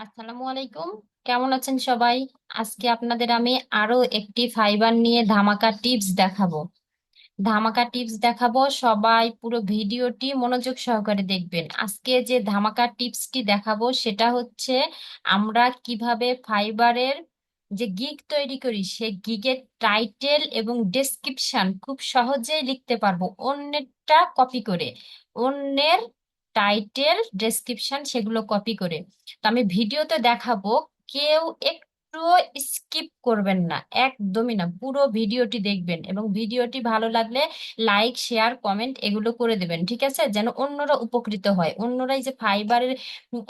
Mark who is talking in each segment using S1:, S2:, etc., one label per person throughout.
S1: আসসালামু আলাইকুম। কেমন আছেন সবাই? আজকে আপনাদের আমি আরও একটি ফাইবার নিয়ে ধামাকা টিপস দেখাবো। ধামাকা টিপস দেখাবো, সবাই পুরো ভিডিওটি মনোযোগ সহকারে দেখবেন। আজকে যে ধামাকা টিপসটি দেখাবো, সেটা হচ্ছে আমরা কীভাবে ফাইবারের যে গিগ তৈরি করি সে গিগের টাইটেল এবং ডেসক্রিপশন খুব সহজেই লিখতে পারব। অন্যেরটা কপি করে, অন্যের টাইটেল ডেসক্রিপশন সেগুলো কপি করে। তো আমি ভিডিওতে দেখাবো কেউ একটু স্কিপ করবেন না, একদমই না। পুরো ভিডিওটি দেখবেন এবং ভিডিওটি ভালো লাগলে লাইক শেয়ার কমেন্ট এগুলো করে দেবেন, ঠিক আছে? যেন অন্যরা উপকৃত হয়। অন্যরাই যে ফাইবারের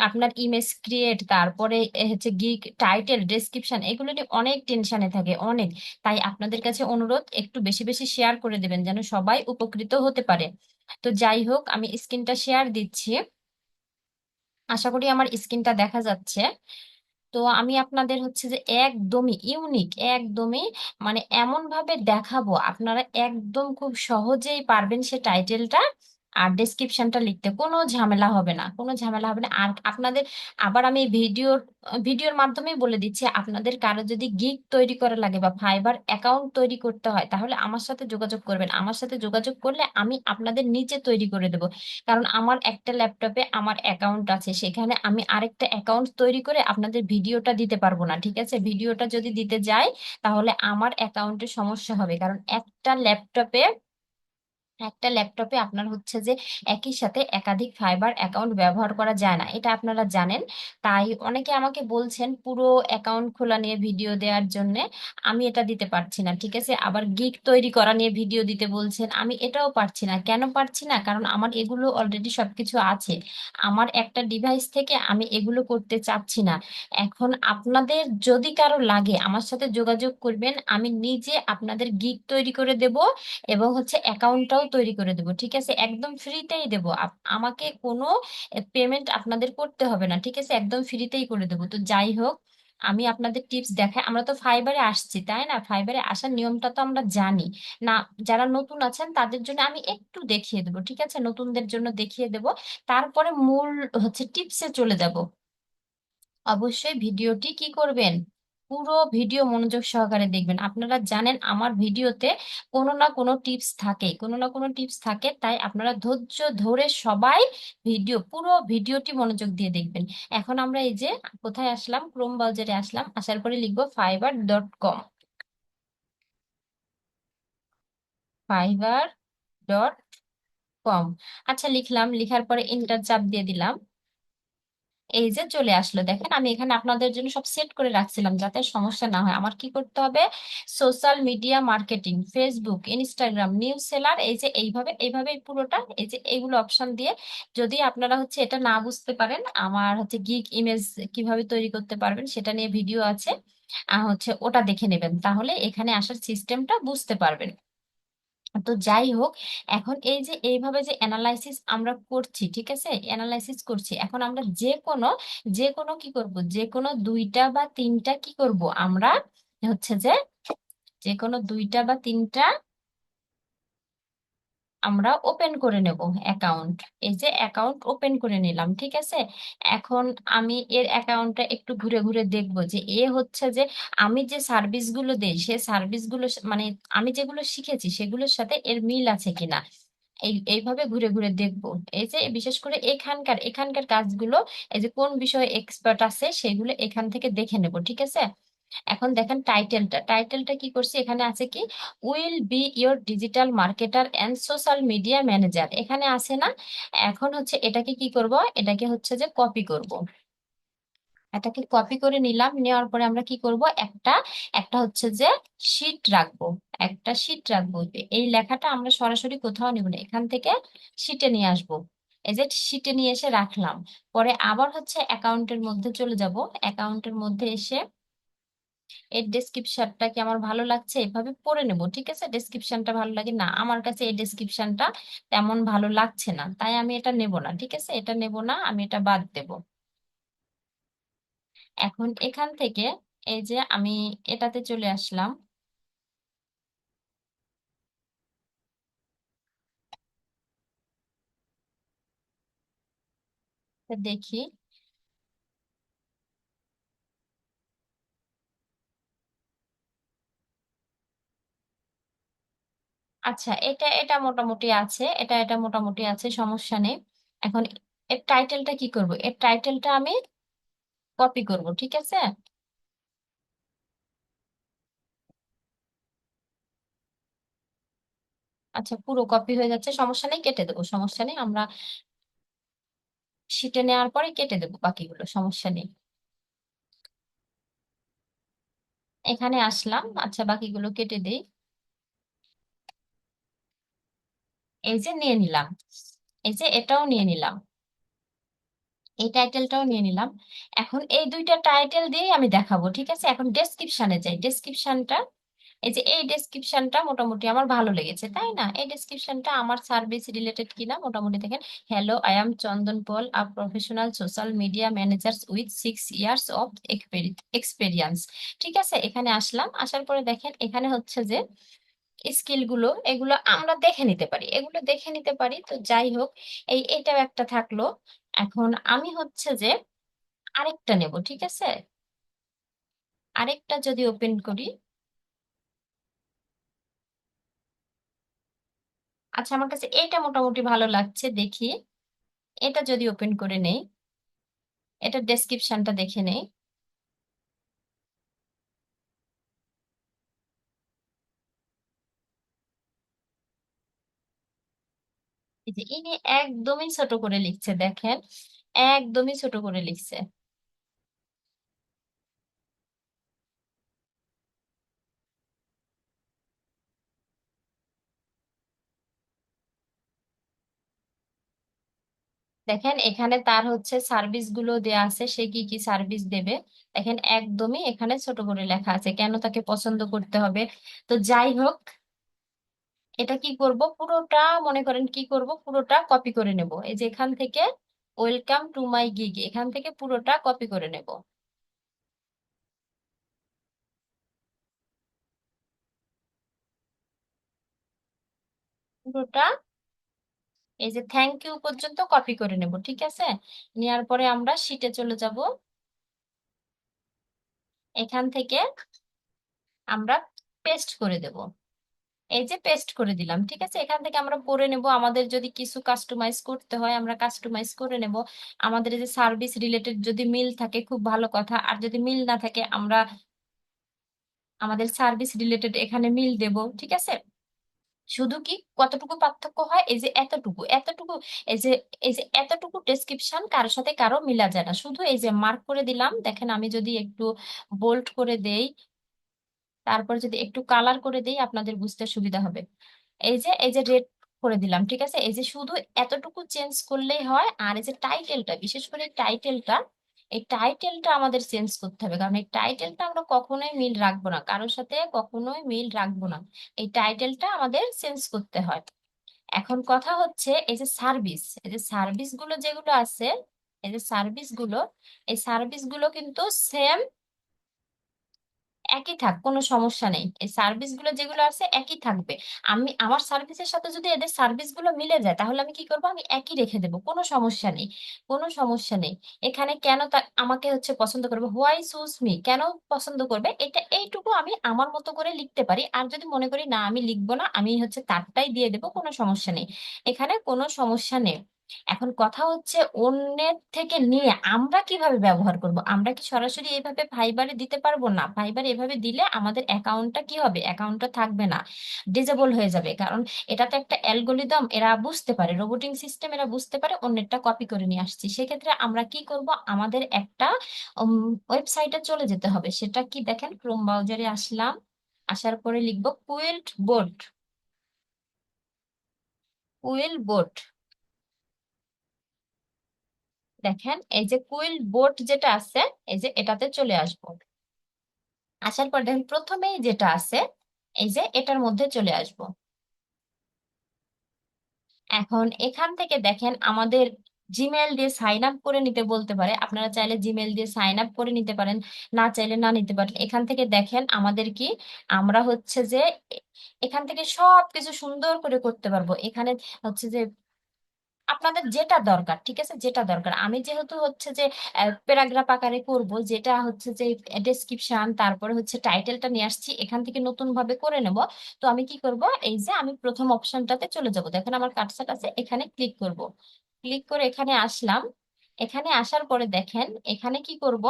S1: আপনার ইমেজ ক্রিয়েট তারপরে হচ্ছে গিগ টাইটেল ডেসক্রিপশন এগুলো নিয়ে অনেক টেনশনে থাকে, অনেক। তাই আপনাদের কাছে অনুরোধ, একটু বেশি বেশি শেয়ার করে দেবেন যেন সবাই উপকৃত হতে পারে। তো যাই হোক, আমি স্ক্রিনটা শেয়ার দিচ্ছি। আশা করি আমার স্ক্রিনটা দেখা যাচ্ছে। তো আমি আপনাদের হচ্ছে যে একদমই ইউনিক একদমই মানে এমন ভাবে দেখাবো। আপনারা একদম খুব সহজেই পারবেন সে টাইটেলটা আর ডেসক্রিপশনটা লিখতে কোনো ঝামেলা হবে না, কোনো ঝামেলা হবে না। আর আপনাদের, আবার আমি ভিডিওর ভিডিওর মাধ্যমেই বলে দিচ্ছি, আপনাদের কারও যদি গিগ তৈরি করা লাগে বা ফাইবার অ্যাকাউন্ট তৈরি করতে হয়, তাহলে আমার সাথে যোগাযোগ করবেন। আমার সাথে যোগাযোগ করলে আমি আপনাদের নিচে তৈরি করে দেবো। কারণ আমার একটা ল্যাপটপে আমার অ্যাকাউন্ট আছে, সেখানে আমি আরেকটা অ্যাকাউন্ট তৈরি করে আপনাদের ভিডিওটা দিতে পারব না, ঠিক আছে? ভিডিওটা যদি দিতে যাই, তাহলে আমার অ্যাকাউন্টে সমস্যা হবে। কারণ একটা ল্যাপটপে একটা ল্যাপটপে আপনার হচ্ছে যে একই সাথে একাধিক ফাইবার অ্যাকাউন্ট ব্যবহার করা যায় না, এটা আপনারা জানেন। তাই অনেকে আমাকে বলছেন পুরো অ্যাকাউন্ট খোলা নিয়ে ভিডিও দেওয়ার জন্য, আমি এটা দিতে পারছি না, ঠিক আছে? আবার গিগ তৈরি করা নিয়ে ভিডিও দিতে বলছেন, আমি এটাও পারছি না। কেন পারছি না? কারণ আমার এগুলো অলরেডি সবকিছু আছে। আমার একটা ডিভাইস থেকে আমি এগুলো করতে চাচ্ছি না। এখন আপনাদের যদি কারও লাগে, আমার সাথে যোগাযোগ করবেন, আমি নিজে আপনাদের গিগ তৈরি করে দেব এবং হচ্ছে অ্যাকাউন্টটাও তৈরি করে দেবো, ঠিক আছে? একদম ফ্রিতেই দেবো। আমাকে কোনো পেমেন্ট আপনাদের করতে হবে না, ঠিক আছে? একদম ফ্রিতেই করে দেবো। তো যাই হোক, আমি আপনাদের টিপস দেখাই। আমরা তো ফাইবারে আসছি, তাই না? ফাইবারে আসার নিয়মটা তো আমরা জানি। না, যারা নতুন আছেন, তাদের জন্য আমি একটু দেখিয়ে দেবো, ঠিক আছে? নতুনদের জন্য দেখিয়ে দেবো। তারপরে মূল হচ্ছে টিপসে চলে যাব। অবশ্যই ভিডিওটি কি করবেন? পুরো ভিডিও মনোযোগ সহকারে দেখবেন। আপনারা জানেন আমার ভিডিওতে কোনো না কোনো টিপস থাকে, কোনো না কোনো টিপস থাকে, তাই আপনারা ধৈর্য ধরে সবাই ভিডিও, পুরো ভিডিওটি মনোযোগ দিয়ে দেখবেন। এখন আমরা এই যে কোথায় আসলাম? ক্রোম ব্রাউজারে আসলাম। আসার পরে লিখব fibre dot com fibre dot com আচ্ছা লিখলাম। লিখার পরে ইন্টার চাপ দিয়ে দিলাম। এই যে চলে আসলো। দেখেন, আমি এখানে আপনাদের জন্য সব সেট করে রাখছিলাম যাতে সমস্যা না হয়। আমার কি করতে হবে? Social media marketing Facebook Instagram news seller এই যে এইভাবে এইভাবে পুরোটা, এই যে এইগুলো অপশন দিয়ে যদি আপনারা হচ্ছে এটা না বুঝতে পারেন, আমার হচ্ছে গিগ ইমেজ কীভাবে তৈরি করতে পারবেন সেটা নিয়ে ভিডিও আছে, আহ, হচ্ছে ওটা দেখে নেবেন। তাহলে এখানে আসার সিস্টেমটা বুঝতে পারবেন। তো যাই হোক, এখন এই যে এইভাবে যে অ্যানালাইসিস আমরা করছি, ঠিক আছে? অ্যানালাইসিস করছি, এখন আমরা যে কোনো যে কোনো কি করব? যে কোনো দুইটা বা তিনটা কি করব? আমরা হচ্ছে যে যে কোনো দুইটা বা তিনটা আমরা ওপেন করে নেব অ্যাকাউন্ট এই যে অ্যাকাউন্ট ওপেন করে নিলাম, ঠিক আছে? এখন আমি এর অ্যাকাউন্টটা একটু ঘুরে ঘুরে দেখব যে এ হচ্ছে যে আমি যে সার্ভিসগুলো দেই, সে সার্ভিসগুলো মানে আমি যেগুলো শিখেছি সেগুলোর সাথে এর মিল আছে কিনা? এই, এইভাবে ঘুরে ঘুরে দেখব। এই যে বিশেষ করে এখানকার এখানকার কাজগুলো, এই যে কোন বিষয়ে এক্সপার্ট আছে সেগুলো এখান থেকে দেখে নেব, ঠিক আছে? এখন দেখেন টাইটেলটা টাইটেলটা কি করছি? এখানে আছে কি will be your digital marketer and social media manager এখানে আছে না, এখন হচ্ছে এটাকে কি করব? এটাকে হচ্ছে যে কপি করব। এটাকে কপি করে নিলাম, নেওয়ার পরে আমরা কি করব? একটা একটা হচ্ছে যে শীট রাখব। একটা শীট রাখব। এই লেখাটা আমরা সরাসরি কোথাও নিব না, এখান থেকে শীটে নিয়ে আসব। এই যে শীটে নিয়ে এসে রাখলাম। পরে আবার হচ্ছে অ্যাকাউন্টের মধ্যে চলে যাব। অ্যাকাউন্টের মধ্যে এসে এই ডেসক্রিপশনটা কি আমার ভালো লাগছে? এভাবে পড়ে নেব, ঠিক আছে? ডেসক্রিপশনটা ভালো লাগে? না, আমার কাছে এই ডেসক্রিপশনটা তেমন ভালো লাগছে না, তাই আমি এটা নেব না, ঠিক আছে? এটা নেব না, আমি এটা বাদ দেব। এখন এখান থেকে এই যে আমি এটাতে চলে আসলাম। দেখি। আচ্ছা এটা এটা মোটামুটি আছে, এটা এটা মোটামুটি আছে, সমস্যা নেই। এখন এর টাইটেলটা কি করব? এর টাইটেলটা আমি কপি করব, ঠিক আছে? আচ্ছা পুরো কপি হয়ে যাচ্ছে, সমস্যা নেই, কেটে দেবো, সমস্যা নেই। আমরা শিটে নেওয়ার পরে কেটে দেবো বাকিগুলো, সমস্যা নেই। এখানে আসলাম আচ্ছা বাকিগুলো কেটে দেই। এই যে নিয়ে নিলাম, এই যে এটাও নিয়ে নিলাম, এই টাইটেলটাও নিয়ে নিলাম। এখন এই দুইটা টাইটেল দিয়েই আমি দেখাবো, ঠিক আছে? এখন ডেসক্রিপশনে যাই। ডেসক্রিপশনটা এই যে এই ডেসক্রিপশনটা মোটামুটি আমার ভালো লেগেছে, তাই না? এই ডেসক্রিপশনটা আমার সার্ভিস রিলেটেড কিনা মোটামুটি দেখেন। Hello I am Chandan Pal a professional social media manager with six years of experience ঠিক আছে? এখানে আসলাম, আসার পরে দেখেন, এখানে হচ্ছে যে স্কিলগুলো, এগুলো আমরা দেখে নিতে পারি। এগুলো দেখে নিতে পারি, তো যাই হোক, এই, এটাও একটা থাকল। এখন আমি হচ্ছে যে আরেকটা নেব, ঠিক আছে? আরেকটা যদি ওপেন করি। আচ্ছা আমার কাছে এটা মোটামুটি ভালো লাগছে, দেখি। এটা যদি ওপেন করে নেই, এটা ডেসক্রিপশনটা দেখে নেই। যে ইনি একদমই ছোট করে লিখছে, দেখেন। একদমই ছোট করে লিখছে। দেখেন, এখানে তার হচ্ছে সার্ভিসগুলো দেয়া আছে, সে কি কি সার্ভিস দেবে। দেখেন, একদমই এখানে ছোট করে লেখা আছে, কেন তাকে পছন্দ করতে হবে। তো যাই হোক এটা কি করব? পুরোটা মনে করেন কি করব? পুরোটা কপি করে নেব। এই যে এখান থেকে ওয়েলকাম টু মাই গিগ এখান থেকে পুরোটা কপি করে নেব। পুরোটা এই যে থ্যাংক ইউ পর্যন্ত কপি করে নেব, ঠিক আছে? নেওয়ার পরে আমরা শিটে চলে যাব। এখান থেকে আমরা পেস্ট করে দেব। এই যে পেস্ট করে দিলাম, ঠিক আছে? এখান থেকে আমরা পড়ে নেব, আমাদের যদি কিছু কাস্টমাইজ করতে হয়, আমরা কাস্টমাইজ করে নেব। আমাদের যে সার্ভিস রিলেটেড যদি মিল থাকে, খুব ভালো কথা। আর যদি মিল না থাকে, আমরা আমাদের সার্ভিস রিলেটেড এখানে মিল দেব, ঠিক আছে? শুধু কি কতটুকু পার্থক্য হয়? এই যে এতটুকু এতটুকু, এই যে এই যে এতটুকু ডেসক্রিপশন কারোর সাথে কারও মিলা যায় না। শুধু এই যে মার্ক করে দিলাম, দেখেন আমি যদি একটু বোল্ড করে দেই তারপর যদি একটু কালার করে দেই, আপনাদের বুঝতে সুবিধা হবে। এই যে এই যে রেড করে দিলাম, ঠিক আছে? এই যে শুধু এতটুকু চেঞ্জ করলেই হয়, আর এই যে টাইটেলটা বিশেষ করে টাইটেলটা এই টাইটেলটা আমাদের চেঞ্জ করতে হবে। কারণ এই টাইটেলটা আমরা কখনোই মিল রাখব না, কারোর সাথে কখনোই মিল রাখব না। এই টাইটেলটা আমাদের চেঞ্জ করতে হয়। এখন কথা হচ্ছে, এই যে সার্ভিস এই যে সার্ভিসগুলো যেগুলো আছে, এই যে সার্ভিসগুলো, এই সার্ভিসগুলো কিন্তু সেম একই থাক, কোনো সমস্যা নেই। এই সার্ভিসগুলো যেগুলো আছে একই থাকবে। আমি, আমার সার্ভিসের সাথে যদি এদের সার্ভিসগুলো মিলে যায়, তাহলে আমি কি করব? আমি একই রেখে দেবো। কোনো সমস্যা নেই। কোনো সমস্যা নেই। এখানে কেন তা, আমাকে হচ্ছে পছন্দ করবে? হোয়াই চুজ মি কেন পছন্দ করবে? এটা, এইটুকু আমি আমার মতো করে লিখতে পারি। আর যদি মনে করি, না, আমি লিখব না, আমি হচ্ছে তারটাই দিয়ে দেবো, কোনো সমস্যা নেই। এখানে কোনো সমস্যা নেই। এখন কথা হচ্ছে অন্যের থেকে নিয়ে আমরা কীভাবে ব্যবহার করব? আমরা কি সরাসরি এইভাবে ফাইবারে দিতে পারব না? ফাইবারে এভাবে দিলে আমাদের অ্যাকাউন্টটা কি হবে? অ্যাকাউন্টটা থাকবে না। ডিজেবল হয়ে যাবে। কারণ এটা তো একটা অ্যালগোরিদম এরা বুঝতে পারে। রোবোটিং সিস্টেম এরা বুঝতে পারে, অন্যেরটা কপি করে নিয়ে আসছি। সেক্ষেত্রে আমরা কি করব? আমাদের একটা ওয়েবসাইটে চলে যেতে হবে। সেটা কি দেখেন? ক্রোম ব্রাউজারে আসলাম। আসার পরে লিখব কুইল্ট বোর্ড কুইল বোর্ড দেখেন, এই যে কুইল বোট যেটা আছে, এই যে এটাতে চলে আসব। আসার পর দেখেন, প্রথমেই যেটা আছে, এই যে এটার মধ্যে চলে আসব। এখন এখান থেকে দেখেন, আমাদের জিমেল দিয়ে সাইন আপ করে নিতে বলতে পারে। আপনারা চাইলে জিমেল দিয়ে সাইন আপ করে নিতে পারেন, না চাইলে না নিতে পারেন। এখান থেকে দেখেন, আমাদের কি, আমরা হচ্ছে যে এখান থেকে সব কিছু সুন্দর করে করতে পারব। এখানে হচ্ছে যে আপনাদের যেটা দরকার, ঠিক আছে? যেটা দরকার। আমি যেহেতু হচ্ছে যে প্যারাগ্রাফ আকারে করব, যেটা হচ্ছে যে ডেসক্রিপশন তারপরে হচ্ছে টাইটেলটা নিয়ে আসছি, এখান থেকে নতুন ভাবে করে নেব। তো আমি কি করব? এই যে, আমি প্রথম অপশনটাতে চলে যাব। দেখেন আমার কাটসাট আছে, এখানে ক্লিক করব। ক্লিক করে এখানে আসলাম। এখানে আসার পরে দেখেন, এখানে কি করব?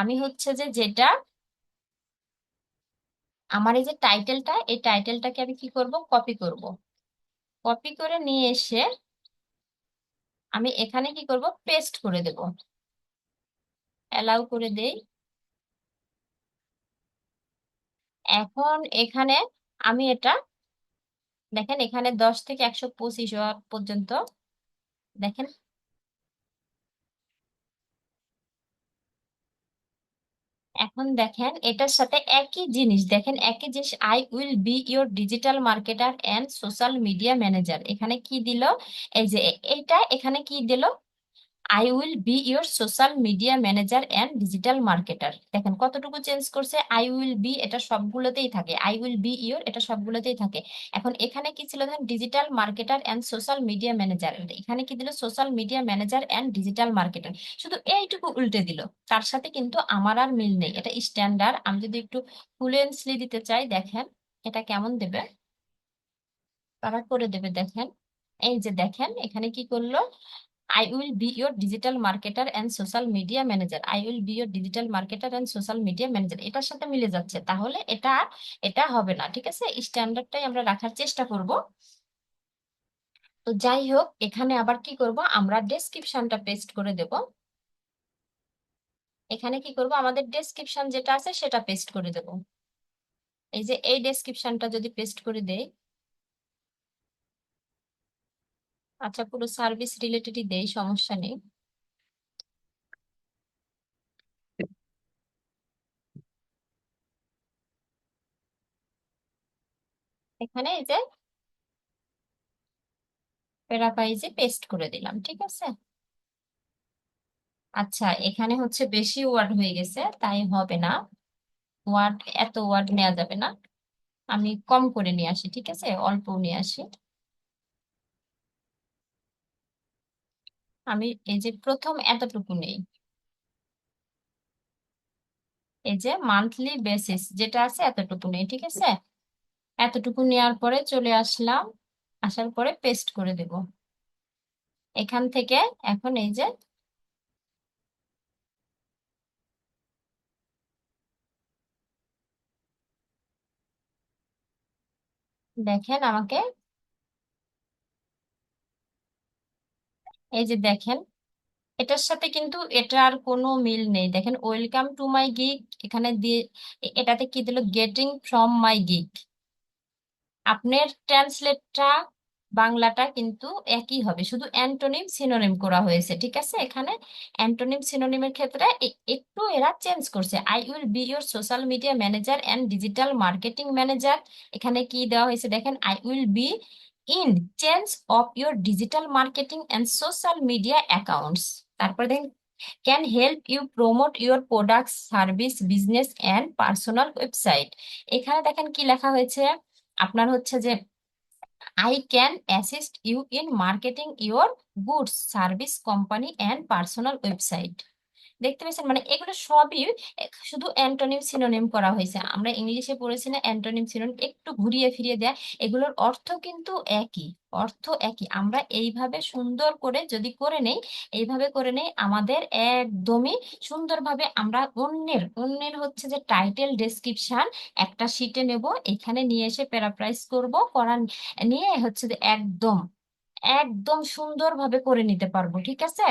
S1: আমি হচ্ছে যে, যেটা আমার এই যে টাইটেলটা এই টাইটেলটাকে আমি কি করব? কপি করব। কপি করে নিয়ে এসে আমি এখানে কি করব? পেস্ট করে দেব। অ্যালাউ করে দেই। এখন এখানে আমি এটা, দেখেন এখানে দশ থেকে একশো পঁচিশ পর্যন্ত, দেখেন এখন দেখেন এটার সাথে একই জিনিস, দেখেন একই জিনিস I will be your digital marketer and social media manager এখানে কি দিল? এই যে এটা এখানে কি দিল? I will be your social media manager and digital marketer দেখেন, কতটুকু চেঞ্জ করছে? আই উইল বি এটা সবগুলোতেই থাকে। আই উইল বি ইউর এটা সবগুলোতেই থাকে। এখন এখানে কি ছিল ধরেন? Digital marketer and social media manager এখানে কি দিল? Social media manager and digital marketer শুধু এইটুকু উল্টে দিল। তার সাথে কিন্তু আমার আর মিল নেই। এটা স্ট্যান্ডার্ড আমি যদি একটু ফ্লুয়েন্সলি দিতে চাই, দেখেন, এটা কেমন দেবে? তারা করে দেবে, দেখেন। এই যে দেখেন, এখানে কি করল? I will be your digital marketer and social media manager. I will be your digital marketer and social media manager. এটার সাথে মিলে যাচ্ছে। তাহলে এটা এটা হবে না, ঠিক আছে? স্ট্যান্ডার্ডটাই আমরা রাখার চেষ্টা করব। তো যাই হোক, এখানে আবার কি করব? আমরা ডেসক্রিপশনটা পেস্ট করে দেব। এখানে কি করব? আমাদের ডেসক্রিপশন যেটা আছে সেটা পেস্ট করে দেব। এই যে এই ডেসক্রিপশনটা যদি পেস্ট করে দেই আচ্ছা পুরো সার্ভিস রিলেটেডই দেই, সমস্যা নেই। এখানে এই যে প্যারাফ্রাইজে পেস্ট করে দিলাম, ঠিক আছে? আচ্ছা এখানে হচ্ছে বেশি ওয়ার্ড হয়ে গেছে, তাই হবে না। ওয়ার্ড এত ওয়ার্ড নেওয়া যাবে না। আমি কম করে নিয়ে আসি, ঠিক আছে? অল্প নিয়ে আসি। আমি এই যে প্রথম এতটুকু নেই। এই যে মান্থলি বেসিস যেটা আছে এতটুকু নেই, ঠিক আছে? এতটুকু নেওয়ার পরে চলে আসলাম, আসার পরে পেস্ট করে দেব। এখান থেকে এখন এই যে দেখেন আমাকে এই যে দেখেন, এটার সাথে কিন্তু এটার কোনো মিল নেই। দেখেন ওয়েলকাম টু মাই গিগ এখানে দিয়ে এটাতে কি দিল? গেটিং ফ্রম মাই গিগ আপনার ট্রান্সলেটটা বাংলাটা কিন্তু একই হবে। শুধু অ্যান্টোনিম সিনোনিম করা হয়েছে, ঠিক আছে? এখানে অ্যান্টোনিম সিনোনিমের ক্ষেত্রে একটু এরা চেঞ্জ করছে। I will be your social media manager and digital marketing manager এখানে কি দেওয়া হয়েছে? দেখেন I will be in change of your digital marketing and social media accounts তারপরে দেখেন can help you promote your product service business and personal website এখানে দেখেন কি লেখা হয়েছে? আপনার হচ্ছে যে I can assist you in marketing your goods service company and personal website দেখতে পাচ্ছেন মানে এগুলো সবই শুধু অ্যান্টোনিম সিনোনিম করা হয়েছে। আমরা ইংলিশে পড়েছি না, অ্যান্টোনিম সিনোনিম একটু ঘুরিয়ে ফিরিয়ে দেয়। এগুলোর অর্থ কিন্তু একই, অর্থ একই। আমরা এইভাবে সুন্দর করে যদি করে নেই, এইভাবে করে নেই, আমাদের একদমই সুন্দরভাবে আমরা অন্যের অন্যের হচ্ছে যে টাইটেল ডেসক্রিপশন একটা শিটে নেব, এখানে নিয়ে এসে প্যারাপ্রাইজ করব করার নিয়ে হচ্ছে যে একদম একদম সুন্দরভাবে করে নিতে পারব, ঠিক আছে?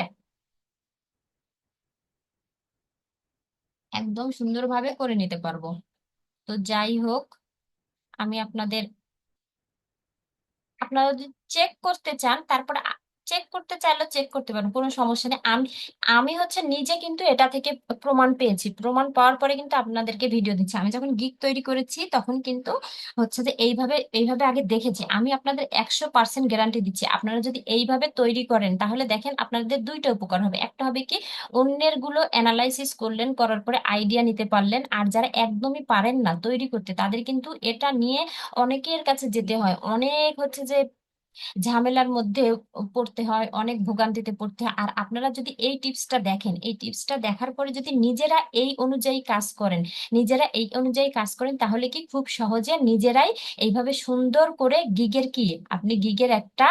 S1: একদম সুন্দরভাবে করে নিতে পারব। তো যাই হোক, আমি আপনাদের, আপনারা যদি চেক করতে চান, তারপরে চেক করতে চাইলে চেক করতে পারেন কোনো সমস্যা নেই। আমি আমি হচ্ছে নিজে কিন্তু এটা থেকে প্রমাণ পেয়েছি। প্রমাণ পাওয়ার পরে কিন্তু আপনাদেরকে ভিডিও দিচ্ছি। আমি যখন গিগ তৈরি করেছি, তখন কিন্তু হচ্ছে যে এইভাবে এইভাবে আগে দেখেছি। আমি আপনাদের একশো পার্সেন্ট গ্যারান্টি দিচ্ছি। আপনারা যদি এইভাবে তৈরি করেন, তাহলে দেখেন আপনাদের দুইটা উপকার হবে। একটা হবে কি অন্যেরগুলো অ্যানালাইসিস করলেন, করার পরে আইডিয়া নিতে পারলেন। আর যারা একদমই পারেন না তৈরি করতে, তাদের কিন্তু এটা নিয়ে অনেকের কাছে যেতে হয়। অনেক হচ্ছে যে ঝামেলার মধ্যে পড়তে হয়, অনেক ভোগান্তিতে পড়তে হয়। আর আপনারা যদি এই টিপসটা দেখেন, এই টিপসটা দেখার পরে যদি নিজেরা এই অনুযায়ী কাজ করেন, নিজেরা এই অনুযায়ী কাজ করেন, তাহলে কি খুব সহজে নিজেরাই এইভাবে সুন্দর করে গিগের কি? আপনি গিগের একটা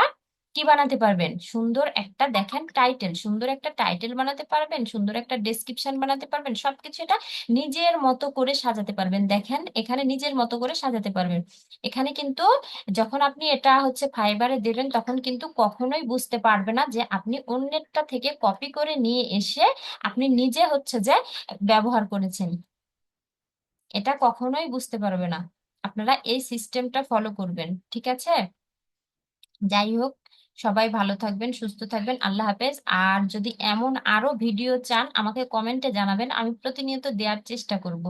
S1: কি বানাতে পারবেন? সুন্দর একটা, দেখেন টাইটেল সুন্দর একটা টাইটেল বানাতে পারবেন, সুন্দর একটা ডেসক্রিপশন বানাতে পারবেন, সবকিছু এটা নিজের মতো করে সাজাতে পারবেন। দেখেন, এখানে নিজের মতো করে সাজাতে পারবেন। এখানে কিন্তু যখন আপনি এটা হচ্ছে ফাইবারে দেবেন, তখন কিন্তু কখনোই বুঝতে পারবে না যে আপনি অন্যেরটা থেকে কপি করে নিয়ে এসে আপনি নিজে হচ্ছে যে ব্যবহার করেছেন। এটা কখনোই বুঝতে পারবে না। আপনারা এই সিস্টেমটা ফলো করবেন, ঠিক আছে? যাই হোক সবাই ভালো থাকবেন, সুস্থ থাকবেন, আল্লাহ হাফেজ। আর যদি এমন আরও ভিডিও চান, আমাকে কমেন্টে জানাবেন, আমি প্রতিনিয়ত দেওয়ার চেষ্টা করব।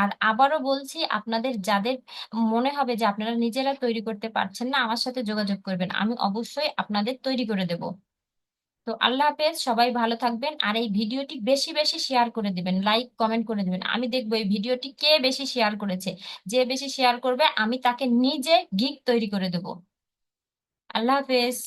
S1: আর আবারও বলছি, আপনাদের যাদের মনে হবে যে আপনারা নিজেরা তৈরি করতে পারছেন না, আমার সাথে যোগাযোগ করবেন। আমি অবশ্যই আপনাদের তৈরি করে দেব। তো আল্লাহ হাফেজ, সবাই ভালো থাকবেন। আর এই ভিডিওটি বেশি বেশি শেয়ার করে দিবেন, লাইক, কমেন্ট করে দিবেন। আমি দেখব এই ভিডিওটি কে বেশি শেয়ার করেছে। যে বেশি শেয়ার করবে, আমি তাকে নিজে গিগ তৈরি করে দেব। আল্লাহ হাফেজ।